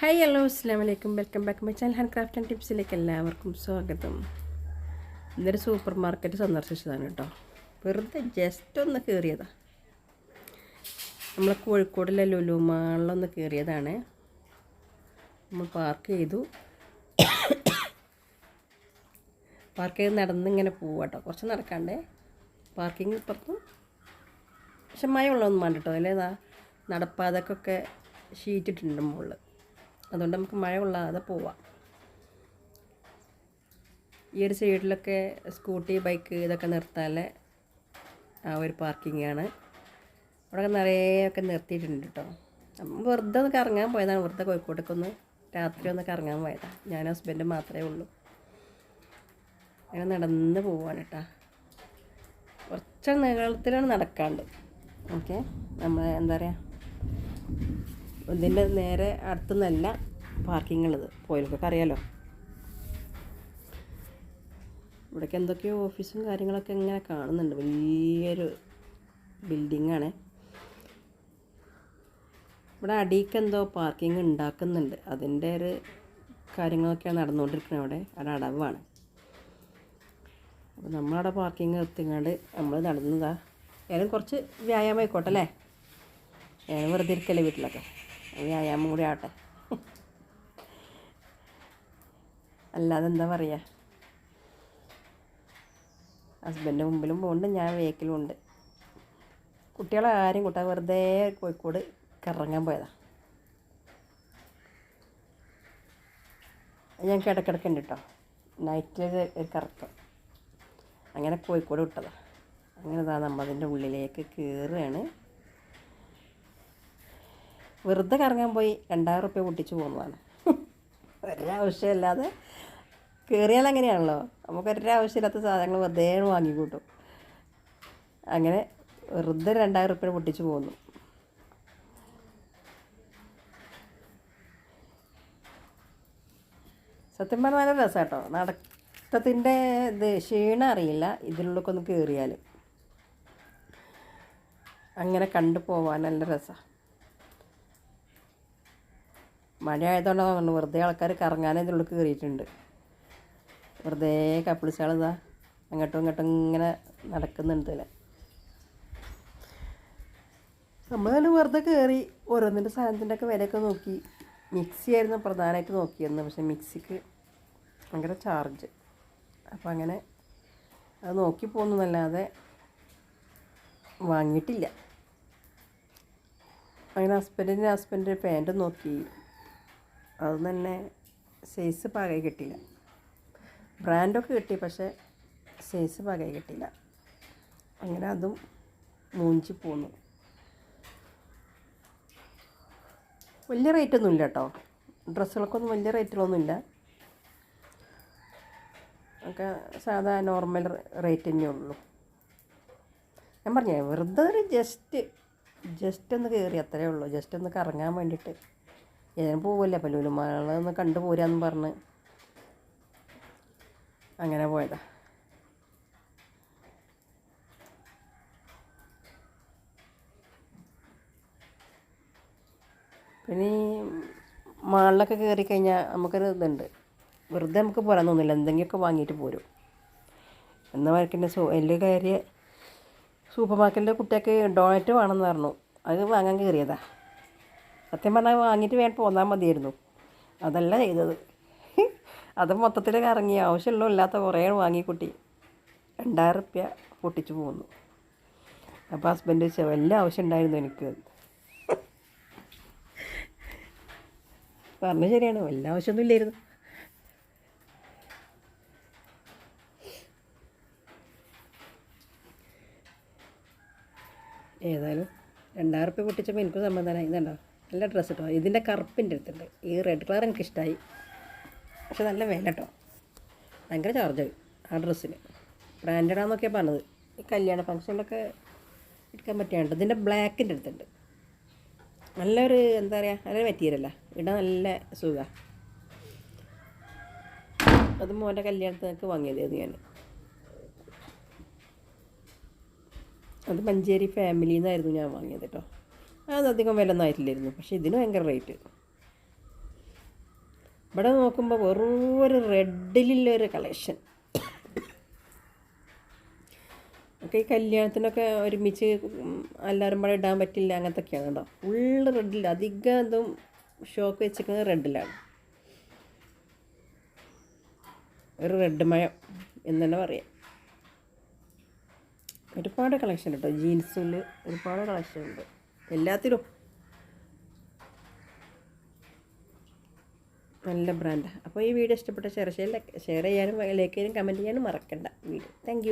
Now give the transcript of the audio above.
Hi hello അസ്സാം വലൈക്കും welcome back my channel hand craft and ടിപ്സിലേക്ക് എല്ലാവർക്കും സ്വാഗതം. ഇന്നൊരു സൂപ്പർ മാർക്കറ്റ് സന്ദർശിച്ചതാണ് കേട്ടോ. വെറുതെ ജസ്റ്റ് ഒന്ന് കയറിയതാ നമ്മളെ കോഴിക്കോടിലെ ലുലു മാളിലൊന്ന് കയറിയതാണ് നമ്മൾ പാർക്ക് ചെയ്തു. പാർക്ക് ചെയ്ത് നടന്നിങ്ങനെ പോവുക കേട്ടോ. കുറച്ച് നടക്കാണ്ടേ. പാർക്കിംഗ് ഇപ്പുറത്തും. പക്ഷെ മഴ ഉള്ളതൊന്നും വേണ്ട കേട്ടോ. അതിലേതാ നടപ്പാതക്കൊക്കെ ഷീറ്റിട്ടുണ്ട് മുകളിൽ അതുകൊണ്ട് നമുക്ക് മഴ കൊള്ളാതെ പോവാം. ഈ ഒരു സൈഡിലൊക്കെ സ്കൂട്ടി ബൈക്ക് ഇതൊക്കെ നിർത്താല്ലേ ആ ഒരു പാർക്കിങ്ങാണ്. അവിടെ നിറയെ ഒക്കെ നിർത്തിയിട്ടുണ്ട് കേട്ടോ. വെറുതെ ഒന്ന് കറങ്ങാൻ പോയതാണ്. വെറുതെ കോഴിക്കോട്ടേക്കൊന്ന് രാത്രി ഒന്ന് കറങ്ങാൻ പോയതാണ് ഞാൻ ഹസ്ബൻഡ് മാത്രമേ ഉള്ളൂ. അങ്ങനെ നടന്ന് പോവാണ് കേട്ടോ. കുറച്ച് നീളത്തിലാണ് നടക്കാണ്ട്. ഓക്കെ. നമ്മൾ എന്താ പറയുക ഇതിന്റെ നേരെ അടുത്തുനിന്നല്ല പാർക്കിംഗ് ഉള്ളത് അറിയാലോ ഇവിടേക്ക് എന്തൊക്കെയോ ഓഫീസും കാര്യങ്ങളൊക്കെ ഇങ്ങനെ കാണുന്നുണ്ട്. വലിയൊരു ബിൽഡിങ്ങാണ്. ഇവിടെ അടിയിൽക്ക് എന്തോ പാർക്കിംഗ് ഉണ്ടാക്കുന്നുണ്ട്. അതിന്റെ ഒരു കാര്യങ്ങളൊക്കെയാണ് നടന്നുകൊണ്ടിരിക്കുന്നത് അവിടെ. അവിടെ അടവാണ്. അപ്പോൾ നമ്മളവിടെ പാർക്കിംഗ് എത്തിക്കാണ്ട് നമ്മൾ നടന്നതാണ് ഏതായാലും കുറച്ച് വ്യായാമം ആയിക്കോട്ടെ അല്ലേ? ഏതായാലും വെറുതെ ഇരിക്കല്ലേ വീട്ടിലൊക്കെ. വ്യായാമം കൂടി ആവട്ടെ. അല്ലാതെ എന്താ പറയുക ഹസ്ബന്റെ മുമ്പിലും പോകുന്നുണ്ട് ഞാൻ വേക്കിലും ഉണ്ട് കുട്ടികളെ ആരും കൂട്ടാ വെറുതെ കോഴിക്കോട് കറങ്ങാൻ പോയതാ. ഞാൻ കിടക്കിടക്കുണ്ട് കേട്ടോ നൈറ്റിൽ ഒരു കറക്കം. അങ്ങനെ കോഴിക്കോട് വിട്ടതാണ് അങ്ങനെ ഇതാ നമ്മളതിന്റെ ഉള്ളിലേക്ക് കയറുകയാണ് വെറുതെ കറങ്ങാൻ പോയി രണ്ടായിരം റുപ്യ പൊട്ടിച്ച് പോകുന്നതാണ്. ഒരാവശ്യമില്ലാതെ കയറിയാൽ അങ്ങനെയാണല്ലോ. നമുക്ക് ഒരാവശ്യമില്ലാത്ത സാധനങ്ങൾ വെറുതെ വാങ്ങിക്കൂട്ടും അങ്ങനെ വെറുതെ രണ്ടായിരം റുപ്യ പൊട്ടിച്ച് പോകുന്നു. സത്യം പറഞ്ഞാൽ നല്ല രസം കേട്ടോ. നടത്തത്തിന്റെ ഇത് ക്ഷീണം അറിയില്ല. ഇതിനുള്ളിലൊക്കെ ഒന്ന് കയറിയാൽ അങ്ങനെ കണ്ടു പോവാൻ നല്ല രസമാണ് മഴ ആയതുകൊണ്ടാണ് വെറുതെ ആൾക്കാർ കറങ്ങാനേ ഇതിനുള്ളിൽ കയറിയിട്ടുണ്ട് വെറുതെ ഇതാ അങ്ങോട്ടും ഇങ്ങോട്ടും ഇങ്ങനെ നടക്കുന്നുണ്ട് അല്ലേ നമ്മൾ തന്നെ വെറുതെ കയറി ഓരോന്നിന്റെ സാധനത്തിന്റെ ഒക്കെ വിലയൊക്കെ നോക്കി. മിക്സി ആയിരുന്നു പ്രധാനമായിട്ട് നോക്കിയിരുന്നത്. പക്ഷേ മിക്സിക്ക് ഭയങ്കര ചാർജ്. അപ്പം അങ്ങനെ അത് നോക്കി പോകുന്നതല്ലാതെ വാങ്ങിയിട്ടില്ല. അങ്ങനെ ഹസ്ബൻഡിന്റെ ഹസ്ബൻഡിന്റെ പാന്റ് നോക്കി. അത് തന്നെ സൈസ് പാകമായി കിട്ടിയില്ല ബ്രാൻഡൊക്കെ കിട്ടി പക്ഷേ സൈസ് പാകമായി കിട്ടിയില്ല. അങ്ങനെ അതും മൂഞ്ചി പോന്നു. വലിയ റേറ്റൊന്നും ഇല്ല കേട്ടോ ഡ്രസ്സുകൾക്കൊന്നും വലിയ റേറ്റുകളൊന്നുമില്ല ഒക്കെ സാധാ നോർമൽ റേറ്റ് തന്നെ ഉള്ളൂ. ഞാൻ പറഞ്ഞേ വെറുതെ ഒരു ജസ്റ്റ് ജസ്റ്റ് ഒന്ന് കയറി അത്രേ ഉള്ളൂ. ജസ്റ്റ് ഒന്ന് കറങ്ങാൻ വേണ്ടിയിട്ട്. ഏതായാലും പോവല്ലേ അപ്പം ലുലുമാളൊന്ന് കണ്ടു പോരാന്ന് പറഞ്ഞ്. അങ്ങനെ പോയതാ. പിന്നെ ഈ മാളിലൊക്കെ കയറി കഴിഞ്ഞാൽ നമുക്കൊരു ഇതുണ്ട്. വെറുതെ നമുക്ക് പോരാൻ തോന്നില്ല. എന്തെങ്കിലുമൊക്കെ വാങ്ങിയിട്ട് പോരും. എന്ന വരക്കിന്റെ സൂ എന്റെ കയറിയ സൂപ്പർ മാർക്കറ്റിന്റെ കുട്ടിയൊക്കെ ഡോണറ്റ് വേണമെന്ന് പറഞ്ഞു. അത് വാങ്ങാൻ കയറിയതാ. സത്യം പറഞ്ഞാൽ വാങ്ങിയിട്ട് വേണം പോന്നാൽ മതിയായിരുന്നു. അതല്ല ചെയ്തത്. അത് മൊത്തത്തിൽ കറങ്ങി. ആവശ്യമുള്ള ഇല്ലാത്ത കുറേ വാങ്ങിക്കുട്ടി രണ്ടായിരം റുപ്യ പൊട്ടിച്ചു പോകുന്നു അപ്പോൾ ഹസ്ബൻഡ് ചോദിച്ചാൽ വലിയ ആവശ്യം ഉണ്ടായിരുന്നു എനിക്ക്. പറഞ്ഞ ശരിയാണ് വലിയ ആവശ്യമൊന്നും ഇല്ലായിരുന്നു. ഏതായാലും രണ്ടായിരം റുപ്യ പൊട്ടിച്ചപ്പോൾ എനിക്ക് സമ്മതമായി ഇതുണ്ടോ നല്ല ഡ്രസ്സ് കേട്ടോ ഇതിന്റെ കറുപ്പിന്റെ അടുത്തുണ്ട്. ഈ റെഡ് കളർ എനിക്കിഷ്ടമായി പക്ഷെ നല്ല വില കേട്ടോ ഭയങ്കര ചാർജ് ആ ഡ്രസ്സിന് ബ്രാൻഡഡാന്നൊക്കെയാണ് പറഞ്ഞത്. ഈ കല്യാണ ഫംഗ്ഷനിലൊക്കെ എടുക്കാൻ പറ്റിയാണ് ഇതിന്റെ ബ്ലാക്കിന്റെ അടുത്തുണ്ട്. നല്ലൊരു എന്താ പറയുക നല്ലൊരു മെറ്റീരിയല ഇടാൻ നല്ല സുഖമാണ് അത് മോന്റെ കല്യാണത്തിനൊക്കെ വാങ്ങിയതായിരുന്നു ഞാൻ അത് മഞ്ചേരി ഫാമിലിയിൽ നിന്നായിരുന്നു ഞാൻ വാങ്ങിയത് കേട്ടോ അതധികം വില ഒന്നും ആയിട്ടില്ലായിരുന്നു. പക്ഷേ ഇതിന് ഭയങ്കര റേറ്റ്. ഇവിടെ നോക്കുമ്പോൾ വെറും ഒരു റെഡിലുള്ളൊരു കളക്ഷൻ. ഒക്കെ ഈ കല്യാണത്തിനൊക്കെ ഒരുമിച്ച് എല്ലാവരും കൂടെ ഇടാൻ പറ്റില്ല അങ്ങനത്തൊക്കെയാണ് കേട്ടോ. ഫുള്ള് റെഡിൽ അധികം എന്തും ഷോക്ക് വെച്ചിരിക്കുന്നത് റെഡിലാണ്. ഒരു റെഡ് മയം എന്ന് തന്നെ പറയാം. ഒരുപാട് കളക്ഷൻ കേട്ടോ. ജീൻസിൽ ഒരുപാട് കളക്ഷൻ ഉണ്ട്. എല്ലാത്തിലും. നല്ല ബ്രാൻഡാണ് അപ്പോൾ ഈ വീഡിയോ ഇഷ്ടപ്പെട്ട ഷെയർ ചെയ്യാൻ ഷെയർ ചെയ്യാനും ലൈക്ക് ചെയ്യാനും കമന്റ് ചെയ്യാനും മറക്കണ്ട. വീഡിയോ. താങ്ക്